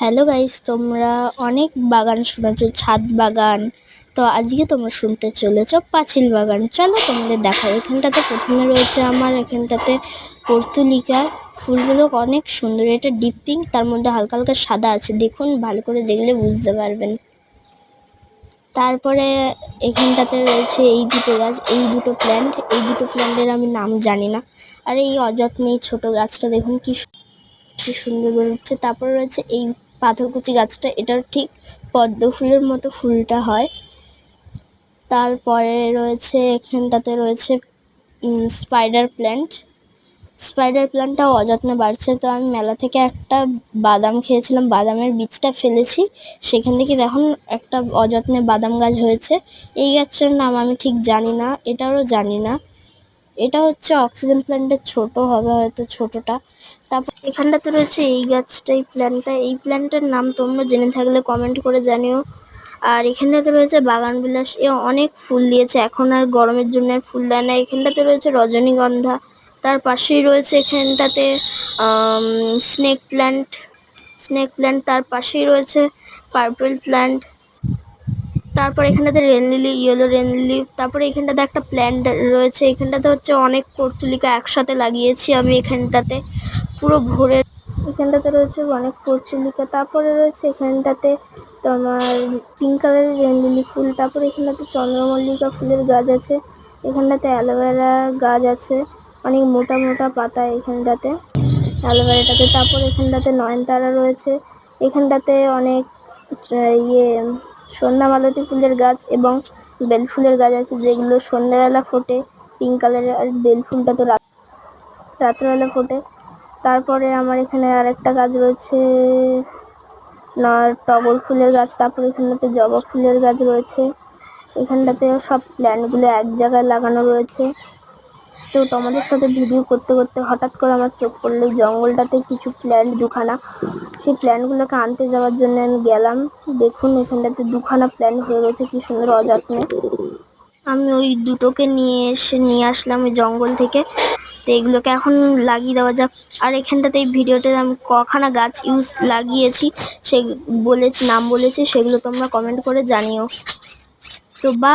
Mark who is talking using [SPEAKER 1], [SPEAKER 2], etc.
[SPEAKER 1] Hello guys, তোমরা অনেক বাগান শুনেছো ছাদ বাগান। তো আজকে তোমরা শুনতে চলেছ পাঁচিল বাগান। চলো তোমাদের দেখাও, এখানটাতে প্রথমে রয়েছে আমার, এখানটাতে পর্তুলিকা। ফুলগুলো অনেক সুন্দর, এটা ডিপ পিঙ্ক, তার মধ্যে হালকা হালকা সাদা আছে। দেখুন, ভালো করে দেখলে বুঝতে পারবেন। তারপরে এখানটাতে রয়েছে এই দুটো গাছ, এই দুটো প্ল্যান্ট এই দুটো প্ল্যান্টের আমি নাম জানি না। আর এই অযত্নে ছোট গাছটা, দেখুন কি কি সুন্দর বেরোচ্ছে। তারপরে রয়েছে এই পাথরকুচি গাছটা, এটার ঠিক পদ্ম ফুলের মতো ফুলটা হয়। তারপরে রয়েছে, এখানটাতে রয়েছে স্পাইডার প্ল্যান্ট স্পাইডার প্ল্যান্টটাও অযত্নে বাড়ছে। তো আমি মেলা থেকে একটা বাদাম খেয়েছিলাম, বাদামের বীজটা ফেলেছি। সেখান থেকে দেখুন একটা অযত্নে বাদাম গাছ হয়েছে। এই গাছটার নাম আমি ঠিক জানি না, এটারও জানি না। এটা হচ্ছে অক্সিজেন প্ল্যান্টের ছোট হবে হয়তো ছোটটা। তারপর এখানটাতে রয়েছে এই গাছটা, এই প্ল্যান্টটা এই প্ল্যান্টের নাম তোমরা জেনে থাকলে কমেন্ট করে জানিও। আর এখানটাতে রয়েছে বাগান বিলাস। এ অনেক ফুল দিয়েছে। এখন আর গরমের জন্য ফুল দেয় না। এখানটাতে রয়েছে রজনীগন্ধা। তার পাশেই রয়েছে এখানটাতে স্নেক প্ল্যান্ট স্নেক প্ল্যান্ট তার পাশেই রয়েছে পার্পল প্ল্যান্ট তারপর এখানটাতে rain lily yellow rain lily তারপরে এখানটাতে একটা প্ল্যান্ট রয়েছে। এখানটাতে হচ্ছে অনেক পর্তুলিকা একসাথে লাগিয়েছি আমি এখানটাতে। পুরো ভরে এখানটাতে রয়েছে অনেক পর্তুলিকা। তারপরে রয়েছে এখানটাতে তোমার পিঙ্ক কালারের রেন লিলি ফুল। তারপরে এখানটাতে চন্দ্রমল্লিকা ফুলের গাছ আছে। এখানটাতে অ্যালোভেরা গাছ আছে। অনেক মোটা মোটা পাতা এখানটাতে, অ্যালোভেরাটাতে। তারপর এখানটাতে নয়নতারা রয়েছে। এখানটাতে অনেক ইয়ে সন্ধ্যা মালতী ফুলের গাছ এবং বেল ফুলের গাছ আছে, যেগুলো সন্ধ্যাবেলা ফোটে পিঙ্ক কালারের আর বেল ফুলটা তো রাত রাত্রেবেলা ফোটে। তারপরে আমার এখানে আরেকটা গাছ রয়েছে না টগর ফুলের গাছ, তারপরে এখানটাতে জবা ফুলের গাছ রয়েছে। এখানটাতে সব প্ল্যান্টগুলো এক জায়গায় লাগানো রয়েছে। তো তোমাদের সাথে ভিডিও করতে করতে হঠাৎ করে আমার চোখ পড়ল। জঙ্গলটাতে কিছু প্ল্যান্ট দুখানা। সেই প্ল্যান্টগুলোকে আনতে যাওয়ার জন্য আমি গেলাম। দেখুন, এখানটাতে দুখানা প্ল্যান্ট হয়ে গেছে। কি সুন্দর অযত্নে। আমি ওই দুটোকে নিয়ে এসে নিয়ে আসলাম ওই জঙ্গল থেকে। তো এগুলোকে এখন লাগিয়ে দেওয়া যাক। আর এখানটাতে এই ভিডিওতে আমি কখানা গাছ ইউজ লাগিয়েছি। সে বলেছি, নাম বলেছি, সেগুলো তোমরা কমেন্ট করে জানিও। তো বা